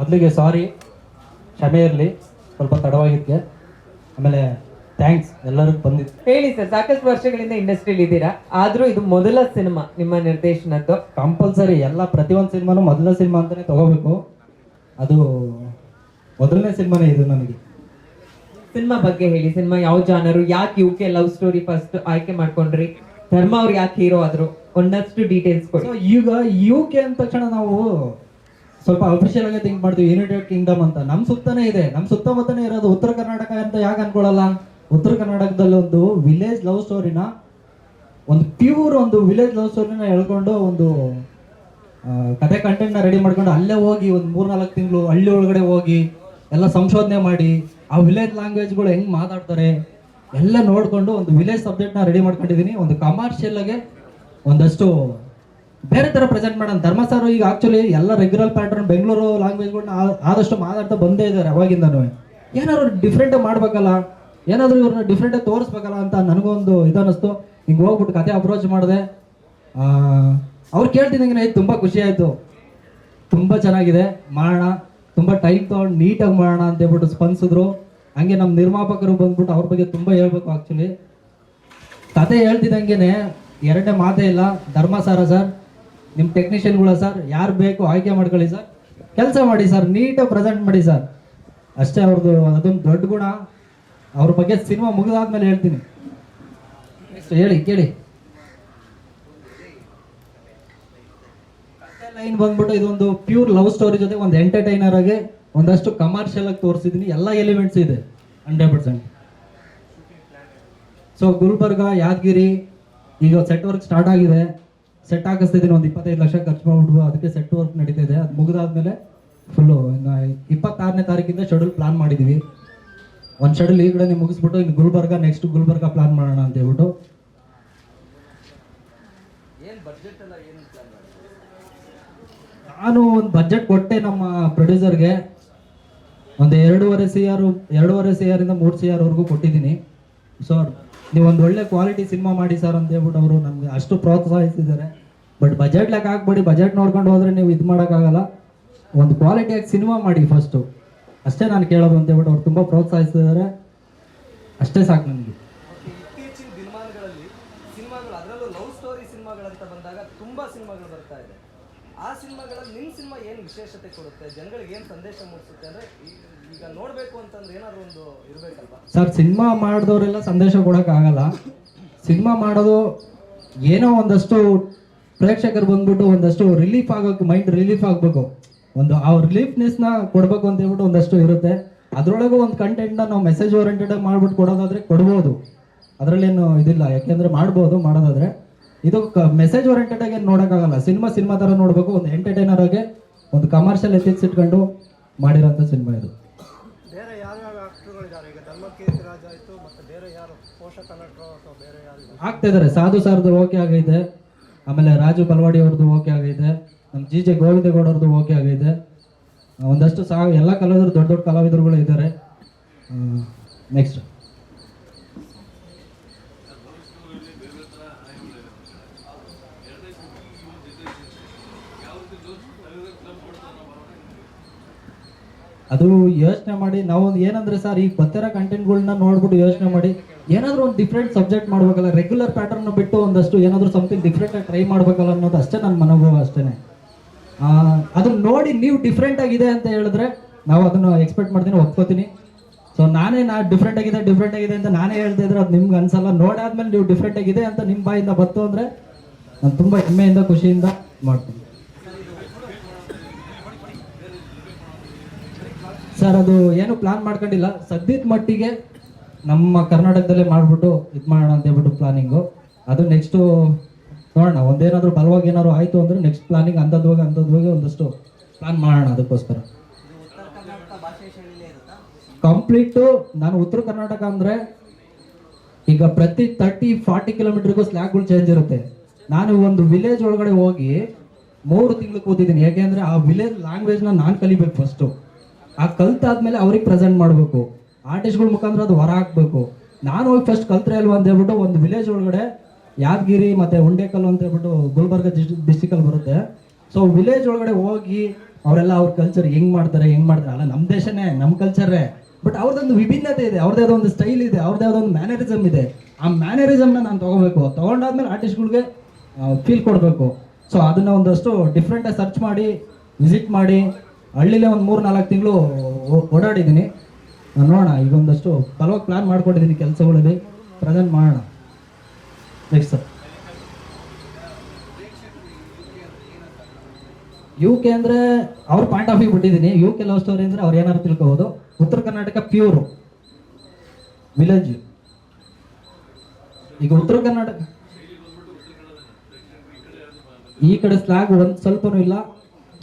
ಮೊದಲಿಗೆ ಸಾರಿ ಕ್ಷಮೆ ಇರಲಿ ಸ್ವಲ್ಪ ತಡವಾಗಿದ್ದೆ. ಆಮೇಲೆ ಥ್ಯಾಂಕ್ಸ್ ಎಲ್ಲರಿಗೂ ಬಂದಿದ್ದು ಹೇಳಿ ಸರ್ ಸಾಕಷ್ಟು ವರ್ಷಗಳಿಂದ ಇಂಡಸ್ಟ್ರಿಯಲ್ಲಿ ಇದ್ದೀರಾ? ಆದ್ರೂ ಇದು ಮೊದಲ ಸಿನಿಮಾ ನಿಮ್ಮ ನಿರ್ದೇಶನದ್ದು. ಕಂಪಲ್ಸರಿ ಎಲ್ಲ ಪ್ರತಿಯೊಂದು ಸಿನಿಮಾನು ಮೊದಲ ಸಿನಿಮಾ ಅಂತಲೇ ತಗೋಬೇಕು. ಅದು ಮೊದಲನೇ ಸಿನಿಮಾನೇ ಇದು ನನಗೆ. ಸಿನಿಮಾ ಬಗ್ಗೆ ಹೇಳಿ ಸಿನಿಮಾ ಯಾವ ಜಾನರು ಯಾಕೆ U K love story first ಆಯ್ಕೆ ಮಾಡ್ಕೊಂಡ್ರಿ? ಧರ್ಮ ಅವ್ರು ಯಾಕೆ ಹೀರೋ ಆದ್ರು? ಒಂದಷ್ಟು ಡೀಟೇಲ್ಸ್ ಕೊಡಿ. ಈಗ ಯು ಕೆ ಅಂದ ತಕ್ಷಣ ನಾವು ಸ್ವಲ್ಪ ಅಫಿಷಿಯಲ್ ಆಗಿ ಥಿಂಕ್ ಮಾಡ್ತೀವಿ. ಯುನೈಟೆಡ್ ಕಿಂಗ್ಡಮ್ ಅಂತ. ನಮ್ಮ ಸುತ್ತನೇ ಇದೆ. ನಮ್ಮ ಸುತ್ತಮುತ್ತನೇ ಇರೋದು ಉತ್ತರ ಕರ್ನಾಟಕ ಅಂತ ಯಾಕೆ ಅನ್ಕೊಳ್ಳಲ್ಲ? ಉತ್ತರ ಕರ್ನಾಟಕದಲ್ಲಿ ಒಂದು ವಿಲೇಜ್ ಲವ್ ಸ್ಟೋರಿನ ಒಂದು ಪ್ಯೂರ್ ಒಂದು ವಿಲೇಜ್ ಲವ್ ಸ್ಟೋರಿನ ಹೇಳ್ಕೊಂಡು ಒಂದು ಕತೆ ಕಂಟೆಂಟ್ನ ರೆಡಿ ಮಾಡ್ಕೊಂಡು ಅಲ್ಲೇ ಹೋಗಿ ಒಂದು ಮೂರ್ನಾಲ್ಕು ತಿಂಗಳು ಹಳ್ಳಿ ಒಳಗಡೆ ಹೋಗಿ ಎಲ್ಲ ಸಂಶೋಧನೆ ಮಾಡಿ, ಆ ವಿಲೇಜ್ ಲ್ಯಾಂಗ್ವೇಜ್ಗಳು ಹೆಂಗೆ ಮಾತಾಡ್ತಾರೆ ಎಲ್ಲ ನೋಡಿಕೊಂಡು ಒಂದು ವಿಲೇಜ್ ಸಬ್ಜೆಕ್ಟ್ನ ರೆಡಿ ಮಾಡ್ಕೊಂಡಿದ್ದೀನಿ ಒಂದು ಕಮರ್ಷಿಯಲ್ಗೆ ಒಂದಷ್ಟು ಬೇರೆ ಥರ ಪ್ರೆಸೆಂಟ್ ಮಾಡೋಣ. ಧರ್ಮ ಸರ್ ಈಗ ಆಕ್ಚುಲಿ ಎಲ್ಲ ರೆಗ್ಯುಲರ್ ಪ್ಯಾಟರ್ನ್ ಬೆಂಗಳೂರು ಲ್ಯಾಂಗ್ವೇಜ್ಗಳನ್ನ ಆದಷ್ಟು ಮಾತಾಡ್ತಾ ಬಂದೇ ಇದ್ದಾರೆ ಅವಾಗಿಂದನೂ. ಏನಾದ್ರು ಡಿಫ್ರೆಂಟ್ ಮಾಡ್ಬೇಕಲ್ಲ? ಏನಾದರೂ ಇವ್ರನ್ನ ಡಿಫ್ರೆಂಟಾಗಿ ತೋರಿಸ್ಬೇಕಲ್ಲ ಅಂತ ನನಗೊಂದು ಇದನ್ನಿಸ್ತು. ಹಿಂಗೆ ಹೋಗ್ಬಿಟ್ಟು ಕತೆ ಅಪ್ರೋಚ್ ಮಾಡಿದೆ. ಅವ್ರು ಕೇಳ್ತಿದ್ದಂಗೆ ತುಂಬ ಖುಷಿ ಆಯಿತು. ತುಂಬ ಚೆನ್ನಾಗಿದೆ. ಮಾಡೋಣ. ತುಂಬ ಟೈಮ್ ತೊಗೊಂಡು ನೀಟಾಗಿ ಮಾಡೋಣ ಅಂತ ಹೇಳ್ಬಿಟ್ಟು ಸ್ಪಂದಿಸಿದ್ರು. ಹಂಗೆ ನಮ್ಮ ನಿರ್ಮಾಪಕರು ಬಂದ್ಬಿಟ್ಟು ಅವ್ರ ಬಗ್ಗೆ ತುಂಬ ಹೇಳ್ಬೇಕು ಆ್ಯಕ್ಚುಲಿ ಕತೆ ಹೇಳ್ತಿದ್ದಂಗೆ ಎರಡನೇ ಮಾತೇ ಇಲ್ಲ. ಧರ್ಮಸಾರ ಸರ್ ನಿಮ್ಮ ಟೆಕ್ನಿಷಿಯನ್ಗಳ ಸರ್ ಯಾರು ಬೇಕು ಆಯ್ಕೆ ಮಾಡ್ಕೊಳ್ಳಿ ಸರ್ ಕೆಲಸ ಮಾಡಿ ಸರ್ ನೀಟಾಗಿ ಪ್ರೆಸೆಂಟ್ ಮಾಡಿ ಸರ್ ಅಷ್ಟೇ ಅವ್ರದ್ದು ಅದೊಂದು ದೊಡ್ಡ ಗುಣ. ಅವ್ರ ಬಗ್ಗೆ ಸಿನಿಮಾ ಮುಗಿದಾದ್ಮೇಲೆ ಹೇಳ್ತೀನಿ. ಹೇಳಿ, ಕೇಳಿ. ಲೈನ್ ಬಂದ್ಬಿಟ್ಟು ಇದೊಂದು ಪ್ಯೂರ್ ಲವ್ ಸ್ಟೋರಿ ಜೊತೆ ಒಂದು ಎಂಟರ್ಟೈನರ್ ಆಗಿ ಒಂದಷ್ಟು ಕಮರ್ಷಿಯಲ್ ಆಗಿ ತೋರಿಸಿದ್ದೀನಿ ಎಲ್ಲ ಎಲಿಮೆಂಟ್ಸ್ ಇದೆ hundred percent so Gulbarga, Yadgir, ಈಗ ಸೆಟ್ ವರ್ಕ್ ಸ್ಟಾರ್ಟ್ ಆಗಿದೆ. ಸೆಟ್ ಹಾಕಿಸ್ತಿದ್ದೀನಿ ಒಂದು ಇಪ್ಪತ್ತೈದು ಲಕ್ಷ ಖರ್ಚು ಮಾಡ್ಬಿಟ್ಟು ಅದಕ್ಕೆ ಸೆಟ್ ವರ್ಕ್ ನಡೀತಾ ಇದೆ ಅದು ಮುಗಿದಾದ್ಮೇಲೆ ಫುಲ್ಲು ಇಪ್ಪತ್ತಾರನೇ ತಾರೀಕಿಂದ ಶೆಡ್ಯೂಲ್ ಪ್ಲಾನ್ ಮಾಡಿದ್ದೀವಿ ಒಂದು ಶೆಡ್ಯೂಲ್ ಈ ಕಡೆ ಮುಗಿಸ್ಬಿಟ್ಟು ಇನ್ನು ಗುಲ್ಬರ್ಗ ನೆಕ್ಸ್ಟ್ ಗುಲ್ಬರ್ಗ ಪ್ಲಾನ್ ಮಾಡೋಣ ಅಂತ ಹೇಳ್ಬಿಟ್ಟು. ನಾನು ಒಂದು ಬಜೆಟ್ ಕೊಟ್ಟೆ ನಮ್ಮ ಪ್ರೊಡ್ಯೂಸರ್ಗೆ ಒಂದು ಎರಡೂವರೆ ಸಿ ಆರ್ ಎರಡೂವರೆ ಸಿ ಆರಿಂದ ಮೂರು ಸಿ ಆರ್ವರೆಗೂ ಕೊಟ್ಟಿದ್ದೀನಿ. ಸೊ ನೀವು ಒಂದು ಒಳ್ಳೆ ಕ್ವಾಲಿಟಿ ಸಿನಿಮಾ ಮಾಡಿ ಸರ್ ಅಂತ ಹೇಳ್ಬಿಟ್ಟು ಅವರು ನಮಗೆ ಅಷ್ಟು ಪ್ರೋತ್ಸಾಹಿಸಿದ್ದಾರೆ. ಬಟ್ ಬಜೆಟ್ ಲೆಕ್ಕ ಹಾಕ್ಬೇಡಿ ಬಜೆಟ್ ನೋಡ್ಕೊಂಡು ಹೋದ್ರೆ ನೀವು ಇದು ಮಾಡೋಕ್ಕಾಗಲ್ಲ. ಒಂದು ಕ್ವಾಲಿಟಿಯಾಗಿ ಸಿನಿಮಾ ಮಾಡಿ ಫಸ್ಟು ಅಷ್ಟೇ ನಾನು ಕೇಳೋದು ಅಂತ ಹೇಳ್ಬಿಟ್ಟು ಅವ್ರು ತುಂಬ ಪ್ರೋತ್ಸಾಹಿಸಿದ್ದಾರೆ. ಅಷ್ಟೇ ಸಾಕು ನನಗೆ ಇತ್ತೀಚಿನ ದಿನಮಾನಗಳಲ್ಲಿ ಸಿನಿಮಾಗಳು, ಅದರಲ್ಲೂ ಲವ್ ಸ್ಟೋರಿ ಸಿನಿಮಾಗಳಂತ ಬಂದಾಗ ತುಂಬಾ ಸಿನಿಮಾಗಳು ಬರ್ತಾ ಇದೆ. ಆ ಸಿನಿಮಾಗಳಲ್ಲಿ ನಿಮ್ಮ ಸಿನಿಮಾ ಏನು ವಿಶೇಷತೆ ಕೊಡುತ್ತೆ? ಜನಗಳಿಗೆ ಏನು ಸಂದೇಶ ಮೂಡಿಸುತ್ತೆ ಅಂದ್ರೆ ಈಗ ನೋಡಬೇಕು ಅಂತಂದ್ರೆ ಏನಾದರೂ ಒಂದು ಇರಬೇಕಲ್ವಾ? ಸರ್, ಸಿನಿಮಾ ಮಾಡಿದವರೆಲ್ಲ ಸಂದೇಶ ಕೊಡೋಕ್ಕಾಗಲ್ಲ. ಸಿನಿಮಾ ಮಾಡೋದು ಏನೋ ಒಂದಷ್ಟು ಪ್ರೇಕ್ಷಕರು ಬಂದ್ಬಿಟ್ಟು ಒಂದಷ್ಟು ರಿಲೀಫ್ ಆಗೋಕೆ ಮೈಂಡ್ ರಿಲೀಫ್ ಆಗಬೇಕು. ಒಂದು ಆ ರಿಲೀಫ್ನೆಸ್ನ ಕೊಡಬೇಕು ಅಂತ ಹೇಳ್ಬಿಟ್ಟು ಒಂದಷ್ಟು ಇರುತ್ತೆ. ಅದರೊಳಗೂ ಒಂದು ಕಂಟೆಂಟ್ನ ನಾವು ಮೆಸೇಜ್ ಓರಿಯೆಂಟೆಡ್ ಮಾಡ್ಬಿಟ್ಟು ಕೊಡೋದಾದ್ರೆ ಕೊಡ್ಬೋದು. ಅದರಲ್ಲೇನು ಇದಿಲ್ಲ. ಯಾಕೆಂದ್ರೆ ಮಾಡ್ಬೋದು, ಮಾಡೋದಾದ್ರೆ. ಇದು ಮೆಸೇಜ್ ಓರಿಯೆಂಟೆಡ್ ಆಗಿ ನೋಡೋಕ್ಕಾಗಲ್ಲ. ಸಿನಿಮಾ ಸಿನಿಮಾ ಥರ ನೋಡಬೇಕು ಒಂದು ಎಂಟರ್ಟೈನರ್ ಆಗಿ ಒಂದು ಕಮರ್ಷಿಯಲ್ ಎಥಿಕ್ಸ್ ಇಟ್ಕೊಂಡು ಮಾಡಿರೋಂಥ ಸಿನಿಮಾ ಇದು. ಇದ್ದಾರೆ? ಆಗ್ತಾ ಇದಾರೆ ಸಾಧು ಸಾರ್ದು ಓಕೆ ಆಗೈತೆ ಆಮೇಲೆ ರಾಜು ಬಲ್ವಾಡಿ ಅವ್ರದ್ದು ಓಕೆ ಆಗೈತೆ ನಮ್ಮ ಜಿ ಜೆ ಗೋವಿಂದೇಗೌಡ ಅವ್ರದ್ದು ಓಕೆ ಆಗೈತೆ ಒಂದಷ್ಟು ಸಾ ಎಲ್ಲ ಕಲಾವಿದರು ದೊಡ್ಡ ದೊಡ್ಡ ಕಲಾವಿದರುಗಳು ಇದ್ದಾರೆ. ನೆಕ್ಸ್ಟ್ ಅದು ಯೋಚನೆ ಮಾಡಿ, ನಾವು ಏನಂದ್ರೆ ಸರ್ ಈಗ ಬರ್ತಿರೋ ಕಂಟೆಂಟ್ಗಳನ್ನ ನೋಡ್ಬಿಟ್ಟು ಯೋಚನೆ ಮಾಡಿ, ಏನಾದರೂ ಒಂದು ಡಿಫ್ರೆಂಟ್ ಸಬ್ಜೆಕ್ಟ್ ಮಾಡ್ಬೇಕಲ್ಲ ರೆಗ್ಯುಲರ್ ಪ್ಯಾಟರ್ನ್ ಬಿಟ್ಟು ಒಂದಷ್ಟು ಏನಾದರೂ ಸಮಥಿಂಗ್ ಡಿಫ್ರೆಂಟ್ ಆಗಿ ಟ್ರೈ ಮಾಡ್ಬೇಕಲ್ಲ ಅನ್ನೋದು ಅಷ್ಟೇ ನನ್ನ ಮನೋಭಾವ ಅಷ್ಟೇ ಅದನ್ನ ನೋಡಿ ನೀವು ಡಿಫ್ರೆಂಟ್ ಆಗಿದೆ ಅಂತ ಹೇಳಿದ್ರೆ ನಾವು ಅದನ್ನ ಎಕ್ಸ್ಪೆಕ್ಟ್ ಮಾಡ್ತೀನಿ, ಒಪ್ಕೋತೀನಿ. ಸೊ ನಾನೇ ನಾ ಡಿಫ್ರೆಂಟ್ ಆಗಿದೆ ಡಿಫ್ರೆಂಟ್ ಆಗಿದೆ ಅಂತ ನಾನೇ ಹೇಳ್ತಾ ಇದ್ರೆ ಅದು ನಿಮ್ಗೆ ಅನ್ಸಲ್ಲ. ನೋಡಾದ್ಮೇಲೆ ನೀವು ಡಿಫ್ರೆಂಟ್ ಆಗಿದೆ ಅಂತ ನಿಮ್ಮ ಬಾಯಿಂದ ಬತ್ತು ಅಂದ್ರೆ ನಾನು ತುಂಬ ಹೆಮ್ಮೆಯಿಂದ, ಖುಷಿಯಿಂದ ಮಾಡ್ತೀನಿ. ಸರ್ ಅದು ಏನು ಪ್ಲಾನ್ ಮಾಡ್ಕೊಂಡಿಲ್ಲ. ಸದ್ಯದ ಮಟ್ಟಿಗೆ ನಮ್ಮ ಕರ್ನಾಟಕದಲ್ಲೇ ಮಾಡ್ಬಿಟ್ಟು ಇದು ಮಾಡೋಣ ಅಂತ ಹೇಳ್ಬಿಟ್ಟು ಪ್ಲಾನಿಂಗು ಅದು ನೆಕ್ಸ್ಟು ನೋಡೋಣ, ಒಂದೇನಾದರೂ ಬಲವಾಗಿ ಏನಾದ್ರು ಆಯಿತು ಅಂದರೆ ನೆಕ್ಸ್ಟ್ ಪ್ಲಾನಿಂಗ್ ಅಂದದ್ವಾಗ ಹೋಗಿ ಅಂಥದ್ದು ಹೋಗಿ ಒಂದಷ್ಟು ಪ್ಲಾನ್ ಮಾಡೋಣ ಅದಕ್ಕೋಸ್ಕರ. ಕಂಪ್ಲೀಟು ನಾನು ಉತ್ತರ ಕರ್ನಾಟಕ ಅಂದರೆ ಈಗ ಪ್ರತಿ ತರ್ಟಿ ಫಾರ್ಟಿ ಕಿಲೋಮೀಟರ್ಗೂ ಸ್ಲ್ಯಾಗ್ಗಳು ಚೇಂಜ್ ಇರುತ್ತೆ. ನಾನು ಒಂದು ವಿಲೇಜ್ ಒಳಗಡೆ ಹೋಗಿ ಮೂರು ತಿಂಗಳು ಕೂತಿದ್ದೀನಿ. ಯಾಕೆಂದ್ರೆ ಆ ವಿಲೇಜ್ ಲ್ಯಾಂಗ್ವೇಜ್ನ ನಾನು ಕಲಿಬೇಕು ಫಸ್ಟು ಆ ಕಲ್ತಾದ್ಮೇಲೆ ಅವ್ರಿಗೆ ಪ್ರೆಸೆಂಟ್ ಮಾಡಬೇಕು. ಆರ್ಟಿಸ್ಟ್ಗಳ ಮುಖಾಂತರ ಅದು ಹೊರ ಹಾಕ್ಬೇಕು. ನಾನು ಹೋಗಿ ಫಸ್ಟ್ ಕಲ್ತ್ರೆ ಅಲ್ವಾ ಅಂತ ಹೇಳ್ಬಿಟ್ಟು ಒಂದು ವಿಲೇಜ್ ಒಳಗಡೆ ಯಾದಗಿರಿ ಮತ್ತೆ ಉಂಡೇಕಲ್ಲು ಅಂತ ಹೇಳ್ಬಿಟ್ಟು ಗುಲ್ಬರ್ಗ ಡಿಸ್ಟಿಕಲ್ಲಿ ಬರುತ್ತೆ. ಸೊ ವಿಲೇಜ್ ಒಳಗಡೆ ಹೋಗಿ ಅವರೆಲ್ಲ ಅವ್ರ ಕಲ್ಚರ್ ಹೆಂಗ್ ಮಾಡ್ತಾರೆ ಹೆಂಗ್ ಮಾಡ್ತಾರೆ? ಅಲ್ಲ ನಮ್ಮ ದೇಶನೇ ನಮ್ಮ ಕಲ್ಚರೇ ಬಟ್ ಅವ್ರದ್ದೊಂದು ವಿಭಿನ್ನತೆ ಇದೆ ಅವ್ರದ್ದೇ ಒಂದು ಸ್ಟೈಲ್ ಇದೆ ಅವ್ರದ್ದೇ ಒಂದು ಮ್ಯಾನರಿಸಮ್ ಇದೆ. ಆ ಮ್ಯಾನರಿಸಮ್ನ ನಾನು ತಗೋಬೇಕು. ತಗೊಂಡಾದ್ಮೇಲೆ ಆರ್ಟಿಸ್ಟ್ಗಳಿಗೆ ಫೀಲ್ ಕೊಡಬೇಕು. ಸೊ ಅದನ್ನ ಒಂದಷ್ಟು ಡಿಫ್ರೆಂಟಾಗಿ ಸರ್ಚ್ ಮಾಡಿ ವಿಸಿಟ್ ಮಾಡಿ ಹಳ್ಳಿಲೇ ಒಂದು ಮೂರು ನಾಲ್ಕು ತಿಂಗಳು ಓಡಾಡಿದ್ದೀನಿ. ನೋಡೋಣ ಈಗ ಒಂದಷ್ಟು ಫಲವಾಗಿ ಪ್ಲ್ಯಾನ್ ಮಾಡ್ಕೊಂಡಿದ್ದೀನಿ ಕೆಲಸಗಳಲ್ಲಿ ಪ್ರೆಸೆಂಟ್ ಮಾಡೋಣ. ನೆಕ್ಸ್ಟ್ ಸರ್ ಯು ಕೆ ಅಂದರೆ ಅವ್ರ ಪಾಯಿಂಟ್ ಆಫ್ ವ್ಯೂ ಬಿಟ್ಟಿದ್ದೀನಿ. ಯು ಕೆ ಲವ್ ಸ್ಟೋರಿ ಅಂದರೆ ಅವ್ರು ಏನಾದ್ರು ತಿಳ್ಕೋಬೋದು. ಉತ್ತರ ಕರ್ನಾಟಕ ಪ್ಯೂರು ವಿಲೇಜ್ ಈಗ ಉತ್ತರ ಕರ್ನಾಟಕ ಈ ಕಡೆ ಸ್ಲಾಗ್ ಒಂದು ಸ್ವಲ್ಪನೂ ಇಲ್ಲ.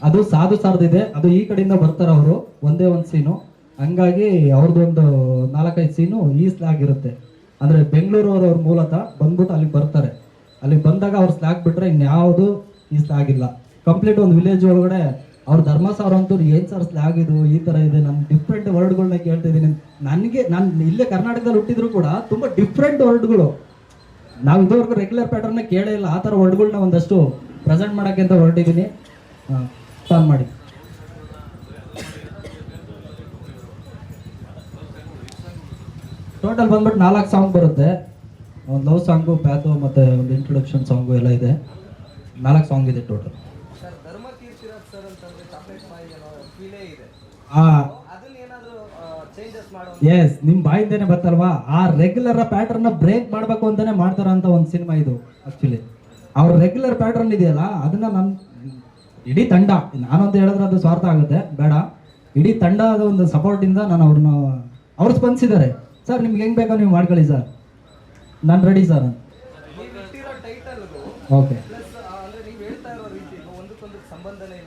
ಅದು ಸಾಧು ಸಾರ್ದಿದೆ. ಅದು ಈ ಕಡೆಯಿಂದ ಬರ್ತಾರೆ ಅವರು. ಒಂದೇ ಒಂದು ಸೀನು ಹಂಗಾಗಿ ಅವ್ರದ್ದು ಒಂದು ನಾಲ್ಕೈದು ಸೀನು ಈ ಸ್ಲಾಗ್ ಇರುತ್ತೆ. ಅಂದ್ರೆ ಬೆಂಗಳೂರು ಅವ್ರ ಮೂಲತಃ ಬಂದ್ಬಿಟ್ಟು ಅಲ್ಲಿಗೆ ಬರ್ತಾರೆ. ಅಲ್ಲಿಗೆ ಬಂದಾಗ ಅವ್ರ ಸ್ಲಾಗ್ ಬಿಟ್ರೆ ಇನ್ಯಾವುದು ಈ ಸ್ಲಾಗ್ ಇಲ್ಲ. ಕಂಪ್ಲೀಟ್ ಒಂದು ವಿಲೇಜ್ ಒಳಗಡೆ ಅವ್ರ ಧರ್ಮ ಸಾರ್ ಅಂತೂ ಏನು ಸರ್ ಸ್ಲಾಗ್ ಇದು, ಈ ತರ ಇದೆ. ನಾನು ಡಿಫ್ರೆಂಟ್ ವರ್ಡ್ಗಳನ್ನ ಕೇಳ್ತಿದ್ದೀನಿ ನನಗೆ, ನಾನು ಇಲ್ಲೇ ಕರ್ನಾಟಕದಲ್ಲಿ ಹುಟ್ಟಿದ್ರು ಕೂಡ ತುಂಬಾ ಡಿಫ್ರೆಂಟ್ ವರ್ಡ್ಗಳು ನಾವು ಇದುವರೆಗೂ ರೆಗ್ಯುಲರ್ ಪ್ಯಾಟರ್ನ್ ಕೇಳೇ ಇಲ್ಲ. ಆ ಥರ ವರ್ಡ್ಗಳನ್ನ ಒಂದಷ್ಟು ಪ್ರೆಸೆಂಟ್ ಮಾಡೋಕ್ಕೆ ಅಂತ ಹೊರಟಿದ್ದೀನಿ ಪ್ಲಾನ್ ಮಾಡಿ. ಟೋಟಲ್ ಬಂದ್ಬಿಟ್ಟು ನಾಲ್ಕು ಸಾಂಗ್ ಬರುತ್ತೆ. ಒಂದು ಲವ್ ಸಾಂಗು ಪ್ಯಾಥೋ ಮತ್ತು ಒಂದು ಇಂಟ್ರೊಡಕ್ಷನ್ ಸಾಂಗು ಎಲ್ಲ ಇದೆ. ನಾಲ್ಕು ಸಾಂಗ್ ಇದೆ ಟೋಟಲ್ ಎಸ್ ನಿಮ್ ಬಾಯಿಂದೇನೆ ಬರ್ತಲ್ವಾ ಆ ರೆಗ್ಯುಲರ್ ಪ್ಯಾಟರ್ನ್ ಬ್ರೇಕ್ ಮಾಡಬೇಕು ಅಂತಾನೆ ಮಾಡ್ತಾರಂತ ಒಂದು ಸಿನಿಮಾ ಇದು ಆಕ್ಚುಲಿ ಅವ್ರ ರೆಗ್ಯುಲರ್ ಪ್ಯಾಟರ್ನ್ ಇದೆಯಲ್ಲ, ಅದನ್ನ ನನ್ ಇಡೀ ತಂಡ, ನಾನಂತ ಹೇಳಿದ್ರೆ ಅದು ಸ್ವಾರ್ಥ ಆಗುತ್ತೆ, ಬೇಡ. ಇಡೀ ತಂಡದ ಒಂದು ಸಪೋರ್ಟ್ ಇಂದ ನಾನು ಅವ್ರನ್ನ, ಅವ್ರು ಸ್ಪಂದಿಸಿದ್ದಾರೆ. ಸರ್, ನಿಮ್ಗೆ ಹೆಂಗ್ ಬೇಕೋ ನೀವು ಮಾಡ್ಕೊಳ್ಳಿ ಸರ್. ನಾನು ರೆಡಿ ಸರ್. ಓಕೆ.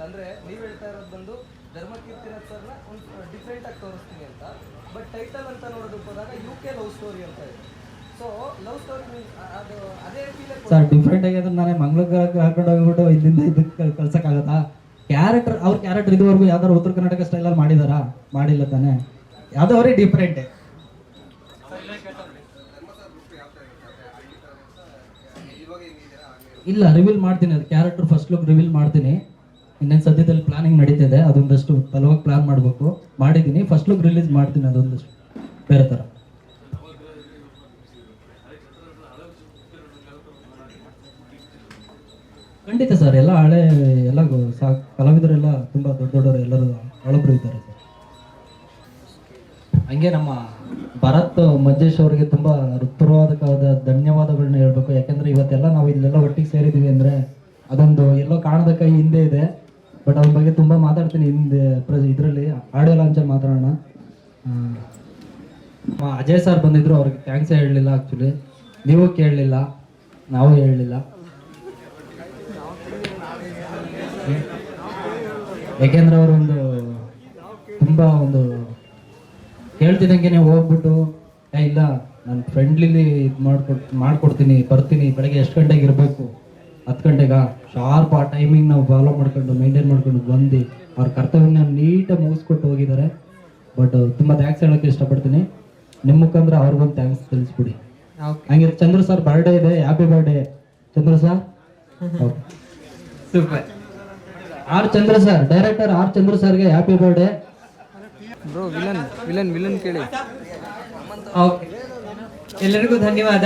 ಅಂದ್ರೆ ನೀವು ಹೇಳ್ತಾ ಬಂದು ಸರ್ನ ಆಗಿ ತೋರಿಸ್ತೀನಿ ಅಂತ ಬಟ್ ಟೈಟಲ್ ಅಂತ ನೋಡೋದಕ್ಕೆ ಹೋದಾಗ ಯು ಕೆ ಲವ್ ಸ್ಟೋರಿ ಅಂತ ಇದೆ. ಸರ್ ಡಿಫ್ರೆಂಟ್ ಆಗಿ ಅದನ್ನ ನಾನೇ ಮಂಗ್ಳೂರ್ ಹಾಕೊಂಡು ಹೋಗ್ಬಿಟ್ಟು ಇಲ್ಲಿಂದ ಇದಕ್ಕೆ ಕಳ್ಸಕ್ಕಾಗತ್ತಾ? ಕ್ಯಾರೆಕ್ಟರ್ ಅವ್ರ ಕ್ಯಾರೆಕ್ಟರ್ ಇದುವರೆಗೂ ಯಾವ್ದಾದ್ರು ಉತ್ತರ ಕರ್ನಾಟಕ ಸ್ಟೈಲಲ್ಲಿ ಮಾಡಿದಾರಾ? ಮಾಡಿಲ್ಲ ತಾನೆ. ಯಾವ್ದೋ ಅವರೇ ಡಿಫ್ರೆಂಟ್ ಇಲ್ಲ ರಿವೀಲ್ ಮಾಡ್ತೀನಿ ಅದು. ಕ್ಯಾರೆಕ್ಟರ್ ಫಸ್ಟ್ ಲುಕ್ ರಿವೀಲ್ ಮಾಡ್ತೀನಿ. ಇನ್ನೇನು ಸದ್ಯದಲ್ಲಿ ಪ್ಲಾನಿಂಗ್ ನಡೀತಿದೆ. ಅದೊಂದಷ್ಟು ಬಲವಾಗಿ ಪ್ಲಾನ್ ಮಾಡಬೇಕು. ಮಾಡಿದ್ದೀನಿ. ಫಸ್ಟ್ ಲುಕ್ ರಿಲೀಸ್ ಮಾಡ್ತೀನಿ. ಅದೊಂದಷ್ಟು ಬೇರೆ ಥರ ಖಂಡಿತ ಸರ್, ಎಲ್ಲ ಹಳೆ, ಎಲ್ಲ ಕಲಾವಿದರೆಲ್ಲ ತುಂಬ ದೊಡ್ಡ ದೊಡ್ಡವರು ಎಲ್ಲರೂ ಹಳಬ್ರು ಇದ್ದಾರೆ ಸರ್. ಹಂಗೆ ನಮ್ಮ ಭರತ್ ಮಂಜೇಶ್ ಅವರಿಗೆ ತುಂಬ ಹೃತ್ಪೂರ್ವಕವಾದ ಧನ್ಯವಾದಗಳನ್ನ ಹೇಳ್ಬೇಕು. ಯಾಕೆಂದರೆ ಇವತ್ತೆಲ್ಲ ನಾವು ಇಲ್ಲೆಲ್ಲ ಒಟ್ಟಿಗೆ ಸೇರಿದ್ದೀವಿ ಅಂದ್ರೆ ಅದೊಂದು ಎಲ್ಲೋ ಕಾಣದ ಕೈ ಹಿಂದೆ ಇದೆ. ಬಟ್ ಅದ್ರ ಬಗ್ಗೆ ತುಂಬ ಮಾತಾಡ್ತೀನಿ ಹಿಂದೆ ಇದರಲ್ಲಿ. ಆಡಿಯೋ ಲಾಂಚಲ್ಲಿ ಮಾತಾಡೋಣ. ಅಜಯ್ ಸರ್ ಬಂದಿದ್ರು, ಅವ್ರಿಗೆ ಥ್ಯಾಂಕ್ಸ್ ಹೇಳಲಿಲ್ಲ ಆ್ಯಕ್ಚುಲಿ ನೀವು ಕೇಳಲಿಲ್ಲ, ನಾವು ಹೇಳಲಿಲ್ಲ. ಯಾಕೆಂದ್ರೆ ಅವರೊಂದು ತುಂಬಾ ಒಂದು ಹೇಳ್ತಿದ್ದಂಗೆ ಹೋಗ್ಬಿಟ್ಟು ಏ ಇಲ್ಲ ನಾನು ಫ್ರೆಂಡ್ಲಿಲಿ ಇದು ಮಾಡ್ಕೊಡ್ ಮಾಡ್ಕೊಡ್ತೀನಿ ಬರ್ತೀನಿ ಬೆಳಗ್ಗೆ ಎಷ್ಟು ಗಂಟೆಗೆ ಇರಬೇಕು? ಹತ್ತು ಗಂಟೆಗ? ಶಾರ್ಪ್ ಆ ಟೈಮಿಂಗ್ ನಾವು ಫಾಲೋ ಮಾಡ್ಕೊಂಡು ಮೈಂಟೈನ್ ಮಾಡ್ಕೊಂಡು ಬಂದು ಅವ್ರ ಕರ್ತವ್ಯನ ನೀಟಾಗಿ ಮುಗಿಸ್ಕೊಟ್ಟು ಹೋಗಿದ್ದಾರೆ. ಬಟ್ ತುಂಬ ಥ್ಯಾಂಕ್ಸ್ ಹೇಳೋಕೆ ಇಷ್ಟಪಡ್ತೀನಿ. ನಿಮ್ಮ ಮುಖಾಂತರ ಅವ್ರಿಗೊಂದು ಥ್ಯಾಂಕ್ಸ್ ತಿಳಿಸ್ಬಿಡಿ. ಹಂಗೆ ಚಂದ್ರ ಸರ್ ಬರ್ಡೇ ಇದೆ. Happy birthday Chandra sir okay super R Chandra sir director R Chandra ಸರ್ಗೆ happy birthday bro villain villain villain ಕೇಳಿ. ಎಲ್ಲರಿಗೂ ಧನ್ಯವಾದ.